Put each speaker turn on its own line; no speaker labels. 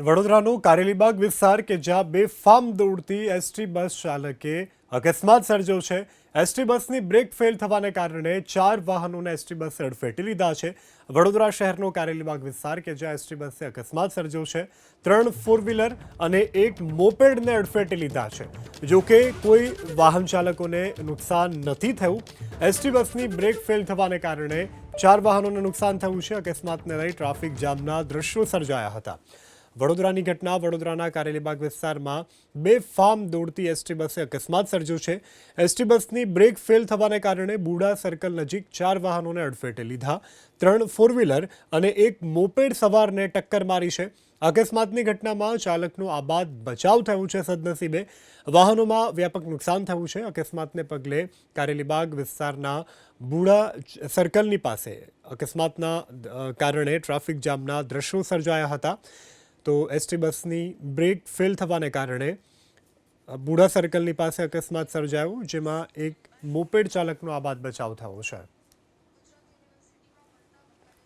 વડોદરાનો કારેલીબાગ વિસ્તાર કે જ્યાં બે ફાર્મ દોડતી એસટી બસ ચાલકે અકસ્માત સર્જ્યો છે. એસટી બસની બ્રેક ફેલ થવાને કારણે ચાર વાહનોને એસટી બસે અડફેટી લીધા છે. વડોદરા શહેરનો કારેલીબાગ વિસ્તાર કે જ્યાં એસટી બસે અકસ્માત સર્જ્યો છે, ત્રણ ફોર વ્હીલર અને એક મોપેડને અડફેટી લીધા છે. જોકે કોઈ વાહન ચાલકોને નુકસાન નથી થયું. એસટી બસની બ્રેક ફેલ થવાને કારણે ચાર વાહનોને નુકસાન થયું છે. અકસ્માતને લઈ ટ્રાફિક જામના દ્રશ્યો સર્જાયા હતા. વડોદરાની ઘટના, વડોદરાના કારેલીબાગ વિસ્તારમાં બે ફાર્મ દોડતી એસટી બસે અકસ્માત સર્જ્યો છે. એસટી બસની બ્રેક ફેલ થવાને કારણે બુડા સર્કલ નજીક ચાર વાહનોને અડફેટે લીધા. ત્રણ ફોર વ્હીલર અને એક મોપેડ સવારને ટક્કર મારી છે. અકસ્માતની ઘટનામાં ચાલકનો આબાદ બચાવ થયું છે સદનસીબે. વાહનોમાં વ્યાપક નુકસાન થયું છે. અકસ્માતને પગલે કારેલીબાગ વિસ્તારના બુડા સર્કલની પાસે અકસ્માતના કારણે ટ્રાફિક જામના દ્રશ્યો સર્જાયા હતા. તો એસટી બસની બ્રેક ફેલ થવાને કારણે બુડા સર્કલની પાસે અકસ્માત સર્જાયો, જેમાં એક મોપેડ ચાલકનો આબાદ બચાવ થયો છે.